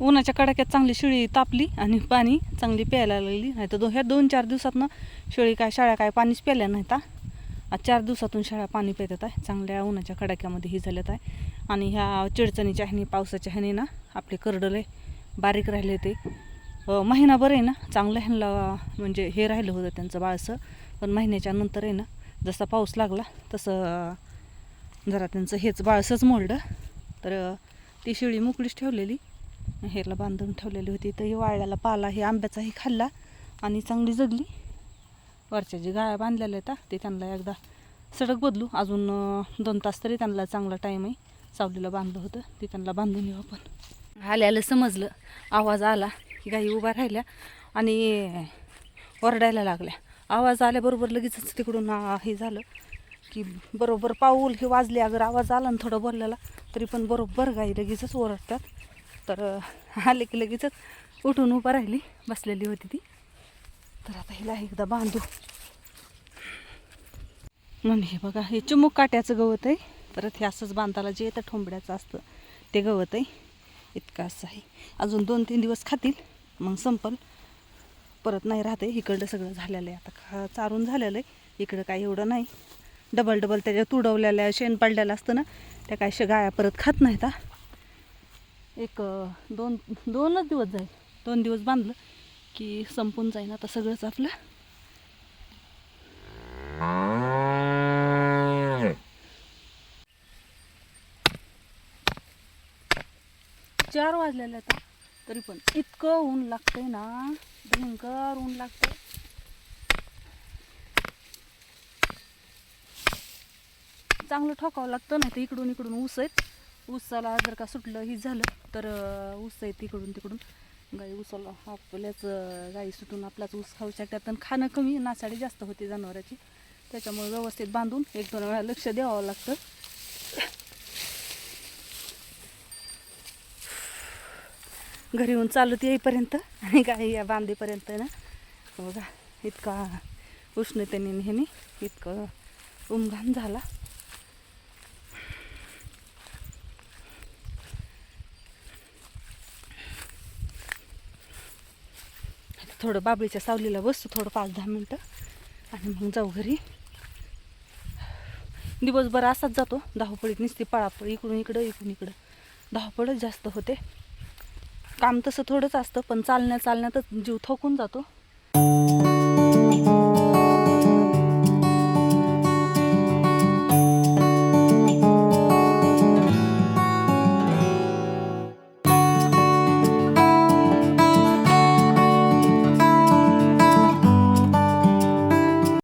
उन्हाच्या कडाक्यात चांगली शिळी तापली आणि पाणी चांगली प्यायला लागली. नाही तर दो ह्या दोन चार दिवसातनं शेळी काय शाळ्या काय पाणीच प्यायल्या नाही ता आज चार दिवसातून शाळा पाणी पितात आहे. चांगल्या उन्हाच्या कडाक्यामध्ये ही झाल्यात आहे. आणि ह्या चिडचणीच्या ह्यानी पावसाच्या ह्यानी ना आपले करडले बारीक राहिले ते. महिनाभर आहे ना. चांगलं ह्यांना म्हणजे हे राहिलं होतं त्यांचं बाळसं पण महिन्याच्या नंतर आहे ना जसा पाऊस लागला तसं जरा त्यांचं हेच बाळसंच मोडलं. तर ती शिळी मोकळीच ठेवलेली. ह्याला बांधून ठेवलेली होती. तर ही वाळ्याला पाला हे आंब्याचाही खाल्ला आणि चांगली जगली. वरच्या जी गाया बांधलेल्या आहेत ते त्यांना एकदा सडक बदलू. अजून दोन तास तरी त्यांना चांगला टाईम आहे. सावलीला बांधलं होतं ते त्यांना बांधून येऊ आपण. आल्याला समजलं. आवाज आला की गाई उभा राहिल्या आणि ओरडायला लागल्या. आवाज आल्याबरोबर लगेचच तिकडून हे झालं की बरोबर पाऊल हे वाजले. अगर आवाज आला ना थोडं बोललेला तरी पण बरोबर गाई लगेचच ओरडतात. तर आले की लगेचच उठून उभं राहिली बसलेली होती ती. तर आता हिला एकदा बांधू. म्हणून हे बघा हे चिमुक काट्याचं गवत आहे. परत हे असंच बांधायला जे येतं ठोंबड्याचं असतं ते गवत आहे. इतकं असं आहे. अजून दोन तीन दिवस खातील मग संपल. परत नाही राहते इकडलं सगळं झालेलं आहे. आता खा चारून झालेलं आहे. इकडं काय एवढं नाही. डबल डबल त्याच्या तुडवलेल्या शेण पडलेलं असतं ना त्या काय शे गाया परत खात नाहीत आता एक दोन दोनच दिवस जाईल. दोन दिवस बांधलं की संपून जाईन आता सगळंच आपलं. चार वाजलेले आता तरी पण इतकं ऊन लागतंय ना भयंकर ऊन लागतंय. चांगलं ठोकावं लागतं नाही तर इकडून इकडून ऊस आहेत. ऊसाला जर का सुटलं ही झालं तर ऊस आहे तिकडून तिकडून. गाई ऊसाला आपल्याच गाई सुटून आपलाच ऊस खाऊ शकतात. आणि खाणं कमी नासाडी जास्त होते जनावराची. त्याच्यामुळे व्यवस्थित बांधून एक दोन वेळा लक्ष द्यावं लागतं. घरी येऊन चालत येईपर्यंत आणि गाई या बांधेपर्यंत ना बघा इतका उष्णतेने नेहमी इतकं उमघान झाला आता थोडं बाबळीच्या सावलीला बसतो थोडं पाच दहा मिनटं. आणि मग जाऊ घरी. दिवसभर असाच जातो. धावपळीत नुसती पळापळ इकडून इकडं इकडून इकडं. धावपळच जास्त होते. काम तसं थोडंच असतं पण चालण्या चालण्यातच जीव थकून जातो.